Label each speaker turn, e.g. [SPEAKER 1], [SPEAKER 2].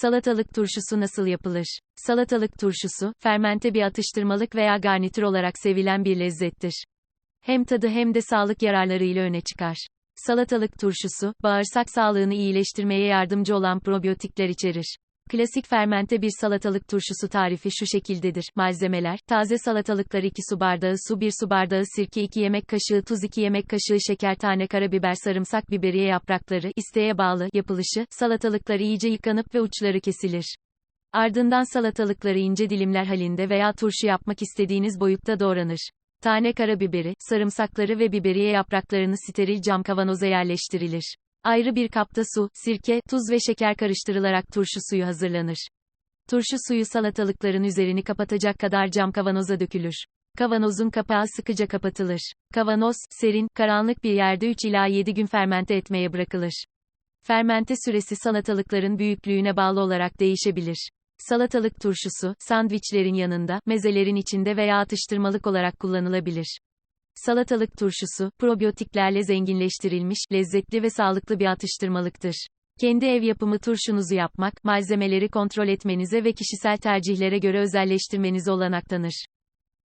[SPEAKER 1] Salatalık turşusu nasıl yapılır? Salatalık turşusu, fermente bir atıştırmalık veya garnitür olarak sevilen bir lezzettir. Hem tadı hem de sağlık yararlarıyla öne çıkar. Salatalık turşusu, bağırsak sağlığını iyileştirmeye yardımcı olan probiyotikler içerir. Klasik fermente bir salatalık turşusu tarifi şu şekildedir. Malzemeler, taze salatalıklar 2 su bardağı su 1 su bardağı sirke 2 yemek kaşığı tuz 2 yemek kaşığı şeker tane karabiber sarımsak biberiye yaprakları, isteğe bağlı, yapılışı, salatalıklar iyice yıkanıp ve uçları kesilir. Ardından salatalıkları ince dilimler halinde veya turşu yapmak istediğiniz boyutta doğranır. Tane karabiberi, sarımsakları ve biberiye yapraklarını steril cam kavanoza yerleştirilir. Ayrı bir kapta su, sirke, tuz ve şeker karıştırılarak turşu suyu hazırlanır. Turşu suyu salatalıkların üzerini kapatacak kadar cam kavanoza dökülür. Kavanozun kapağı sıkıca kapatılır. Kavanoz, serin, karanlık bir yerde 3 ila 7 gün fermente etmeye bırakılır. Fermente süresi salatalıkların büyüklüğüne bağlı olarak değişebilir. Salatalık turşusu, sandviçlerin yanında, mezelerin içinde veya atıştırmalık olarak kullanılabilir. Salatalık turşusu, probiyotiklerle zenginleştirilmiş, lezzetli ve sağlıklı bir atıştırmalıktır. Kendi ev yapımı turşunuzu yapmak, malzemeleri kontrol etmenize ve kişisel tercihlere göre özelleştirmenize olanak tanır.